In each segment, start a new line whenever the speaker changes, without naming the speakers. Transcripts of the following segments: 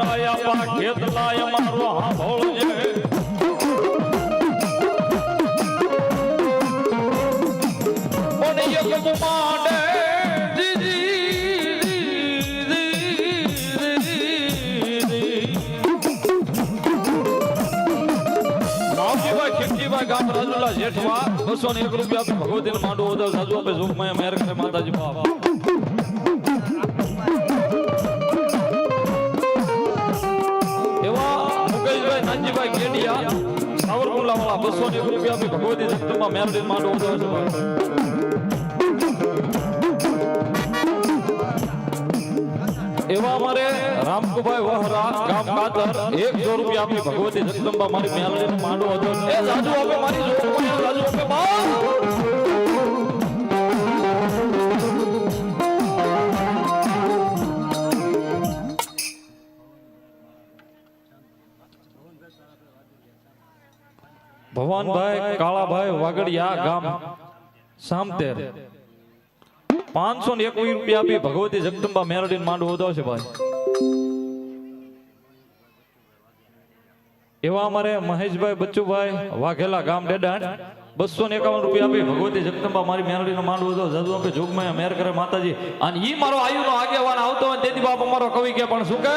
મારા આપા ખેત લાય મારો હાંભળજે પણ ગામ રાજુલા જેઠવા, બસો ને એક રૂપિયા આપી ભગવતીને માંડવો સાજુ આપે સુખમય મેર માતાજી બાપ નાનજીભાઈ કેડિયા સાવરકુંડલા વાળા બસો ને એક રૂપિયા ભગવતી જગદંબા મેરડીને માંડવો એવા અમારે રામકુભાઈ વહરા ગામ કાતર એકસો રૂપિયા આપી ભગવતી જગદંબા મારી મેલડી માંડવો હતો. એ સાધુ આપે મારી ભવાનભાઈ કાળાભાઈ વાગડિયા ગામ. સામતેર. પાંચસો ને એકવીસ રૂપિયા આપી ભગવતી જગદંબા મેરડીને માંડવો છે ભાઈ. એવા અમારે મહેશભાઈ બચ્ચુભાઈ વાઘેલા ગામ ડેડાણ બસો ને એકાવન રૂપિયા આપી ભગવતી જગદંબા મારી મેરડીનો માંડવો હતો જાદુ આપે જોગમાં મેર કરે માતાજી. અને ઈ મારો આયુ નો આગેવાન આવતો હોય તેથી બાપ અમારો કવિ કે પણ શું કે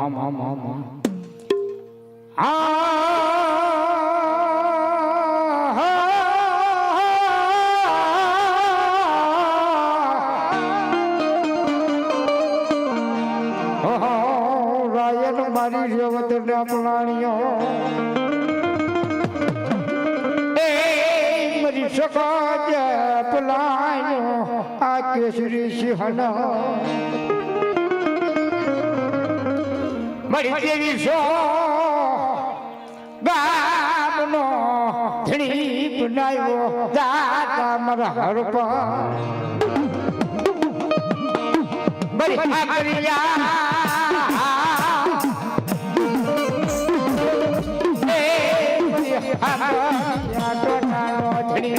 મા મા મા મા મા રાયન મારી રેવત ને મરી સકાજ પલાયો આ કેસરી સિંહના મારી દેવી સો ગામનો ધણી બનાવ્યો દાદા મારા હરપ. ઠાકરિયા ટોટાનો ધણી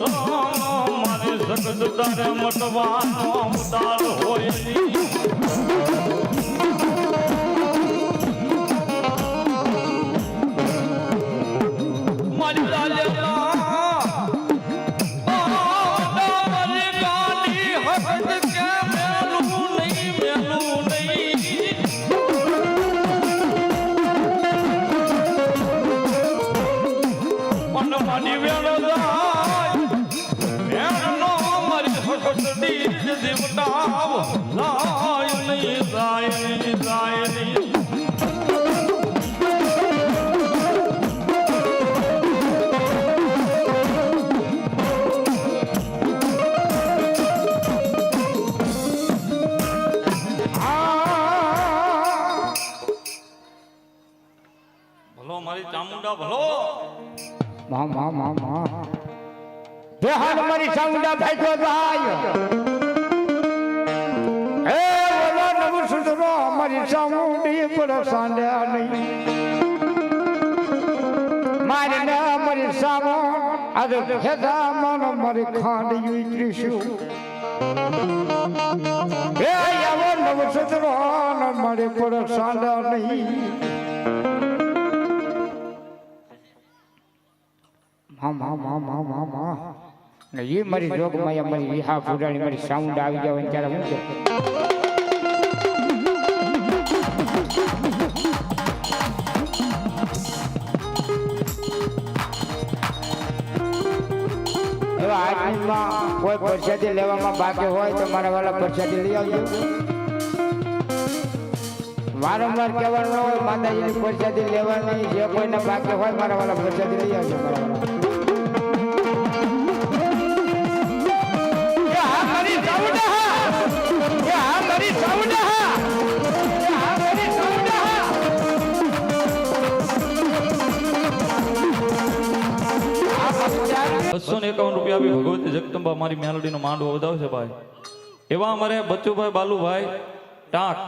મારે
સખત તારે મટવાનો અવતાર હોય મારી રાજા જીવટાવ જાય નહીં જાય નહીં ચામુંડા, ભલો.
મા મા મા મા. હાલ મારી સાઉન્ડા ભાગ્યો જાય. એ મારી ચામુંડી પર સાંડ્યા નહીં. મારી ને મારી સામો આજે ખેદા મન મારી ખાંડી ઉતરીશું. એ આવો નવ સુધરો મારી પર સાંડ્યા નહીં. મા મા મા મા મા મા. ને એ મારી જોગમાં મારી વિહા ફૂડાની મારી સાઉન્ડ આવી જાય ત્યારે હું છે કોઈ પરસાદી લેવામાં બાકી હોય તો મારા વાળા પરસાદી લઈ આવજો. વારંવાર કહેવાનું હોય, માતાજીની પરસાદી લેવાની, જે કોઈને બાકી હોય મારા વાળા પરસાદી લઈ આવજો મારા વાળા
બસો ને એકાવન રૂપિયા આપી ભગવતી જગદંબા મારી મેલડીનો માંડવો વધાવશે ભાઈ. એવા અમારે બચ્ચુભાઈ, બાલુભાઈ, ટાંક.